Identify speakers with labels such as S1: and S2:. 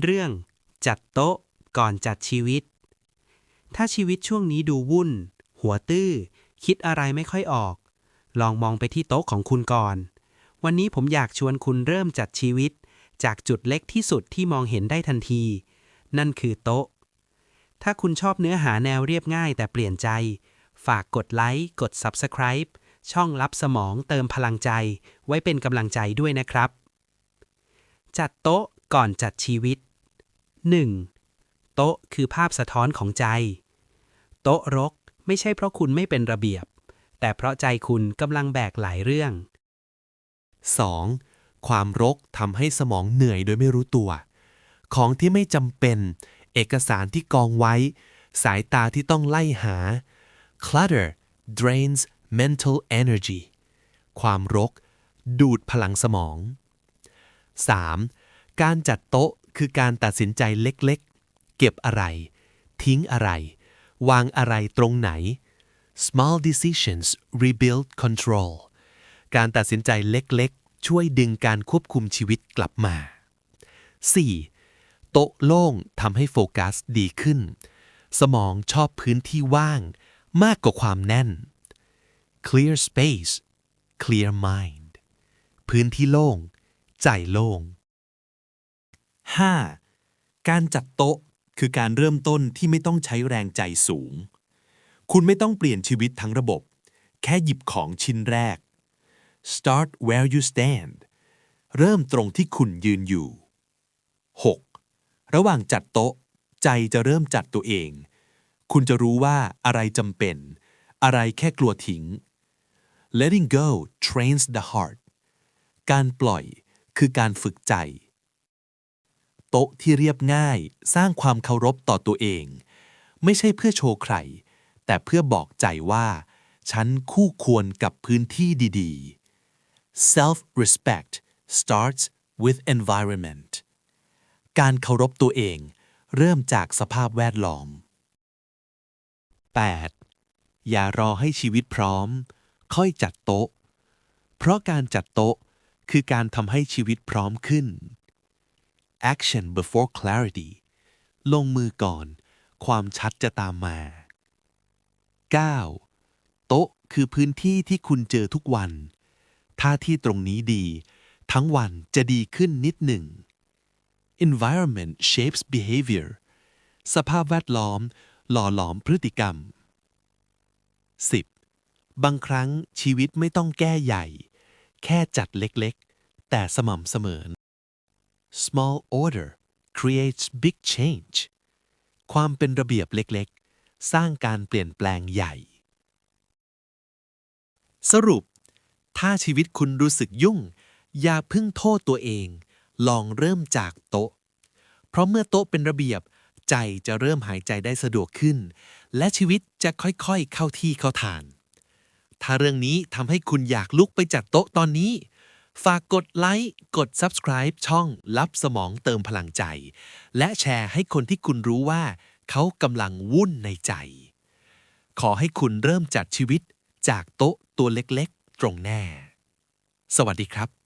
S1: เรื่องจัดโต๊ะก่อนจัดชีวิต ถ้าชีวิตช่วงนี้ดูวุ่น หัวตื้อ คิดอะไรไม่ค่อยออก ลองมองไปที่โต๊ะของคุณก่อน วันนี้ผมอยากชวนคุณเริ่มจัดชีวิต จากจุดเล็กที่สุดที่มองเห็นได้ทันที นั่นคือโต๊ะ ถ้าคุณชอบเนื้อหาแนวเรียบง่ายแต่เปลี่ยนใจ ฝากกดไลค์ กด Subscribe ช่องลับสมองเติมพลังใจ ไว้เป็นกำลังใจด้วยนะครับ จัดโต๊ะ ก่อนจัดชีวิต 1. โต๊ะคือภาพสะท้อนของใจ โต๊ะรกไม่ใช่เพราะคุณไม่เป็นระเบียบ แต่เพราะใจคุณกำลังแบกหลายเรื่อง
S2: 2. ความรกทำให้สมองเหนื่อยโดยไม่รู้ตัว ของที่ไม่จำเป็น เอกสารที่กองไว้ สายตาที่ต้องไล่หา clutter drains mental energy ความรก ดูดพลังสมอง 3. การจัดโต๊ะคือการตัดสินใจเล็กๆ เก็บอะไร ทิ้งอะไร วางอะไรตรงไหน small decisions rebuild control การตัดสินใจเล็กๆ ช่วยดึงการควบคุมชีวิตกลับมา 4. โต๊ะโล่งทำให้โฟกัสดีขึ้น สมองชอบพื้นที่ว่าง มากกว่าความแน่น clear space clear mind พื้นที่โล่ง ใจโล่ง
S3: 5. การจัดโต๊ะคือการเริ่มต้นที่ไม่ต้องใช้แรงใจสูง คุณไม่ต้องเปลี่ยนชีวิตทั้งระบบ แค่หยิบของชิ้นแรก start where you stand เริ่มตรงที่คุณยืนอยู่ 6. ระหว่างจัดโต๊ะ ใจจะเริ่มจัดตัวเอง คุณจะรู้ว่าอะไรจำเป็น อะไรแค่กลัวทิ้ง letting go trains the heart การปล่อยคือการฝึกใจ โต๊ะที่เรียบง่าย สร้างความเคารพต่อตัวเอง ไม่ใช่เพื่อโชว์ใคร แต่เพื่อบอกใจว่า ฉันคู่ควรกับพื้นที่ดี ๆ self respect starts with environment การเคารพตัวเอง เริ่มจากสภาพแวดล้อม
S2: 8. อย่ารอให้ชีวิตพร้อม ค่อยจัดโต๊ะ เพราะการจัดโต๊ะคือการทำให้ชีวิตพร้อมขึ้น action before clarity ลงมือก่อน ความชัดจะตามมา 9. โต๊ะคือพื้นที่ที่คุณเจอทุกวัน ถ้าที่ตรงนี้ดี ทั้งวันจะดีขึ้นนิดหนึ่ง environment shapes behavior สภาพแวดล้อม หล่อหลอมพฤติกรรม 10. บางครั้งชีวิตไม่ต้องแก้ใหญ่ แค่จัดเล็กๆ แต่สม่ำเสมอ small order creates big change ความเป็นระเบียบเล็กๆ สร้างการเปลี่ยนแปลงใหญ่ สรุป ถ้าชีวิตคุณรู้สึกยุ่ง อย่าพึ่งโทษตัวเอง ลองเริ่มจากโต๊ะ เพราะเมื่อโต๊ะเป็นระเบียบ ใจจะเริ่มหายใจได้สะดวกขึ้น และชีวิตจะค่อยๆ เข้าที่เข้าทานถ้าเรื่องนี้ทำให้คุณอยากลุกไปจัดโต๊ะตอนนี้ ฝากกดไลค์กด Subscribe ช่องรับสมองเติมพลังใจ และแชร์ให้คนที่คุณรู้ว่า เขากำลังวุ่นในใจ ขอให้คุณเริ่มจัดชีวิตจากโต๊ะตัวเล็กๆ ตรงแน่ สวัสดีครับ